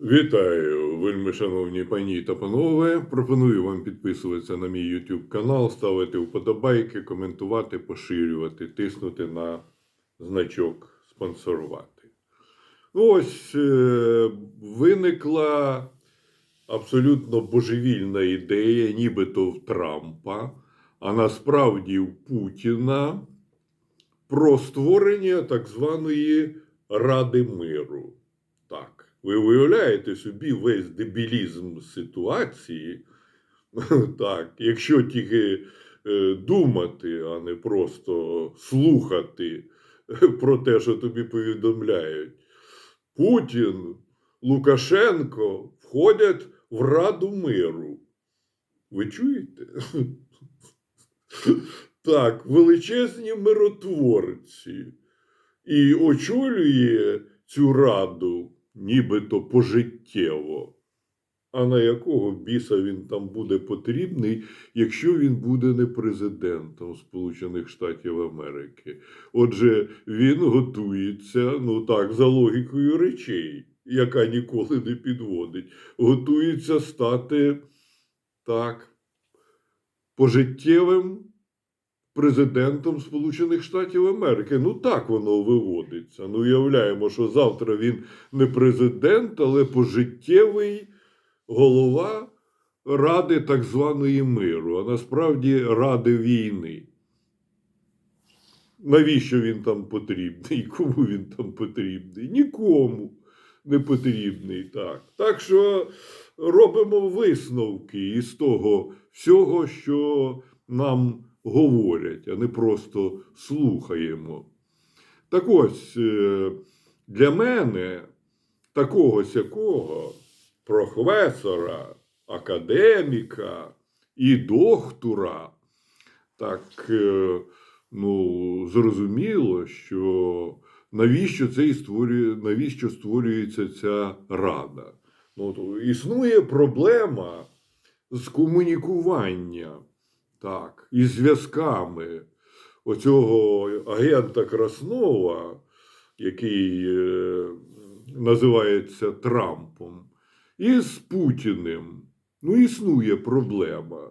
Вітаю, вельми шановні пані та панове. Пропоную вам підписуватися на мій YouTube канал, ставити вподобайки, коментувати, поширювати, тиснути на значок спонсорувати. Ось е, виникла абсолютно божевільна ідея, нібито в Трампа, а насправді в Путіна про створення так званої Ради миру. Ви уявляєте собі весь дебілізм ситуації. Так, якщо тільки е, думати, а не просто слухати про те, що тобі повідомляють. Путін, Лукашенко входять в Раду миру. Ви чуєте? Так, величезні миротворці. І очолює цю раду нібито пожиттєво. А на якого біса він там буде потрібний, якщо він буде не президентом Сполучених Штатів Америки? Отже, він готується, ну так, за логікою речей, яка ніколи не підводить, готується стати так, пожиттєвим президентом Сполучених Штатів Америки. Ну так воно виводиться. Ну, уявляємо, що завтра він не президент, але пожиттєвий голова Ради так званої миру, а насправді Ради війни. Навіщо він там потрібний? Кому він там потрібний? Нікому не потрібний. Так. так що робимо висновки із того всього, що нам говорять, а не просто слухаємо. Так ось е, для мене такого сякого професора, академіка і доктора, так е, ну, зрозуміло, що навіщо це створює, навіщо створюється ця рада. Ну, то існує проблема з комунікування так, із зв'язками оцього агента Краснова, який е, називається Трампом, і з Путіним. Ну, існує проблема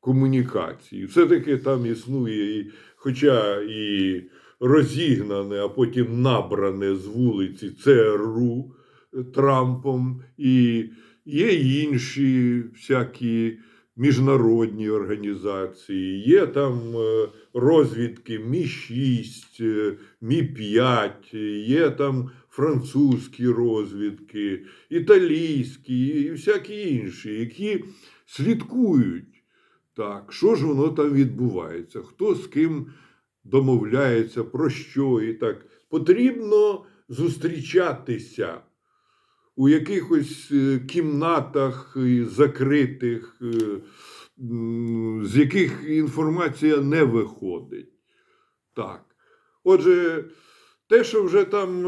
комунікації. Все-таки там існує, і, хоча і розігнане, а потім набране з вулиці ЦРУ Трампом, і є інші всякі міжнародні організації, є там е, розвідки Мі-6, е, Мі-5, є там французькі розвідки, італійські і всякі інші, які слідкують, так, що ж воно там відбувається, хто з ким домовляється, про що і так. Потрібно зустрічатися у якихось е, кімнатах е, закритих, е, з яких інформація не виходить. Так. Отже, те, що вже там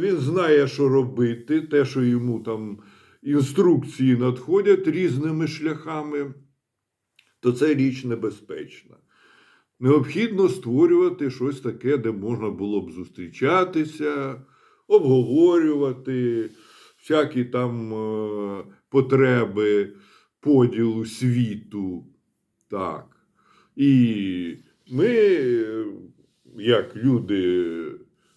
він знає, що робити, те, що йому там інструкції надходять різними шляхами, то це річ небезпечна. Необхідно створювати щось таке, де можна було б зустрічатися, обговорювати всякі там е, потреби поділу світу. Так. І ми, е, як люди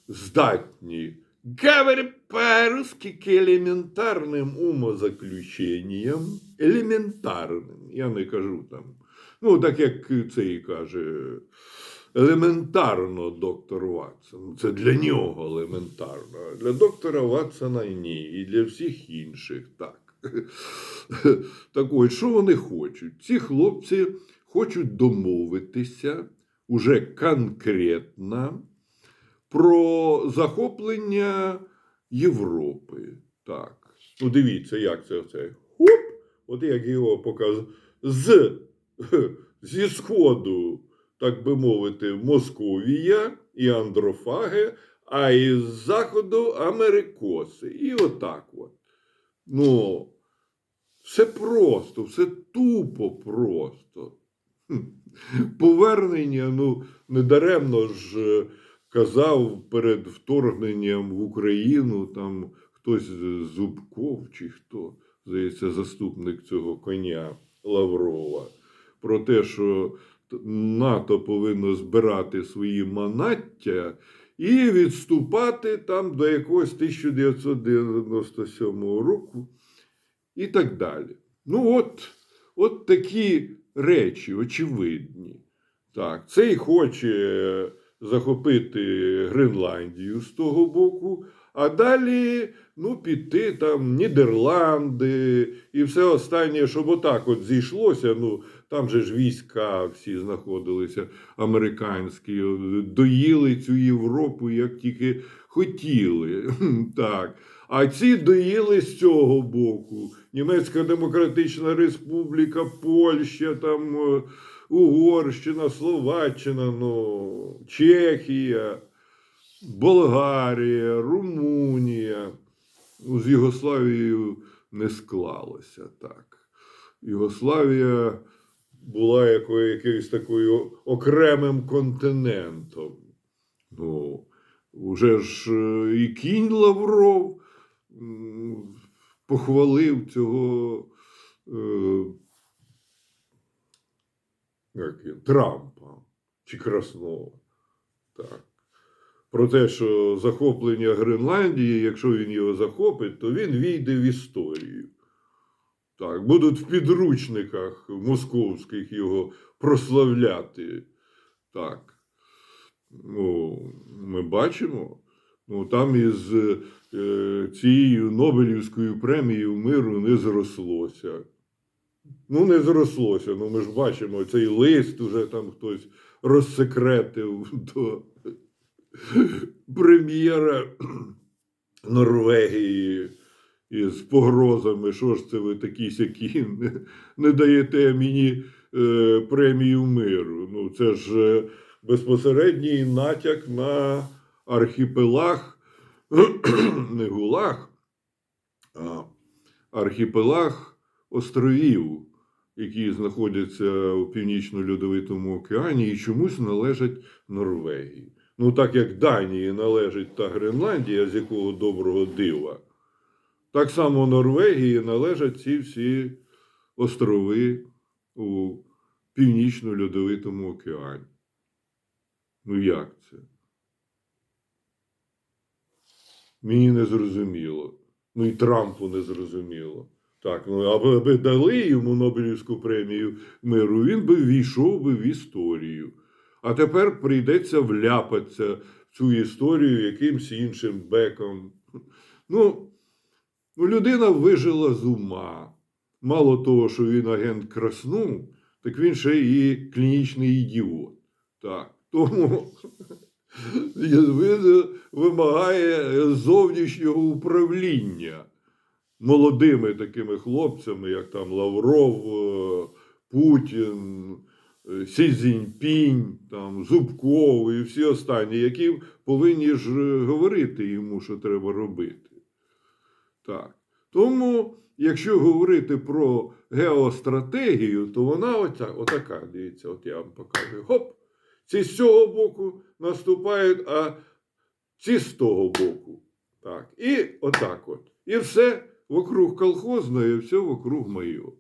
здатні, говорить по-русски к елементарним умозаключенням, елементарним, я не кажу там. Ну, так як цей каже, елементарно доктор Ватсон. Це для нього елементарно. а Для доктора Ватсона ні. І для всіх інших так. Так ось, що вони хочуть? Ці хлопці хочуть домовитися уже конкретно про захоплення Європи. Так. Ну, дивіться, як це. Хоп! От як його показав. З, зі сходу, так би мовити, Московія і Андрофаги, а із заходу Америкоси. І отак от. Ну, все просто, все тупо просто. Повернення, ну, недаремно ж е, казав перед вторгненням в Україну там хтось з Зубков чи хто, здається, заступник цього коня Лаврова, про те, що НАТО повинно збирати свої манаття і відступати там до якогось 1997 року і так далі. Ну, от, от такі речі очевидні. Так, цей хоче захопити Гренландію з того боку, а далі ну, піти там Нідерланди і все останнє, щоб отак от зійшлося. Ну, там же ж війська всі знаходилися американські, доїли цю Європу, як тільки хотіли. Так. А ці доїли з цього боку. Німецька Демократична Республіка, Польща, там е, Угорщина, Словаччина, ну, Чехія, Болгарія, Румунія. З Югославією не склалося так. Югославія була якою, якоюсь такою окремим континентом. Ну, уже ж е, і кінь Лавров похвалив цього е, як Трампа чи Краснова. Так. Про те, що захоплення Гренландії, якщо він його захопить, то він війде в історію. Так, будуть в підручниках московських його прославляти. Так. Ну, ми бачимо. Ну, там із е, цією Нобелівською премією миру не зрослося. Ну, не зрослося. Ну, ми ж бачимо, цей лист уже там хтось розсекретив до прем'єра Норвегії із погрозами, що ж це ви такі сякі не, даєте мені е, премію миру. Ну, це ж е, безпосередній натяк на архіпелаг, не гулаг, а архіпелаг островів, які знаходяться у північно-льодовитому океані і чомусь належать Норвегії. Ну, так як Данії належить та Гренландія, з якого доброго дива, так само Норвегії належать ці всі острови у північно-льодовитому океані. Ну як це? Мені не зрозуміло. Ну і Трампу не зрозуміло. Так, ну аби дали йому Нобелівську премію миру, він би війшов би в історію. А тепер прийдеться вляпатися в цю історію якимсь іншим беком. Ну, ну людина вижила з ума. Мало того, що він агент красну, так він ще і клінічний ідіот. Так. Тому він вимагає зовнішнього управління молодими такими хлопцями, як там Лавров, е, Путін, Сі Цзіньпінь, там, Зубков і всі останні, які повинні ж е, говорити йому, що треба робити. Так. Тому, якщо говорити про геостратегію, то вона оця, отака, дивіться, от я вам показую. Хоп! Ці з цього боку наступають, а ці з того боку. Так. І отак от. І все вокруг колхозної, все вокруг моєго.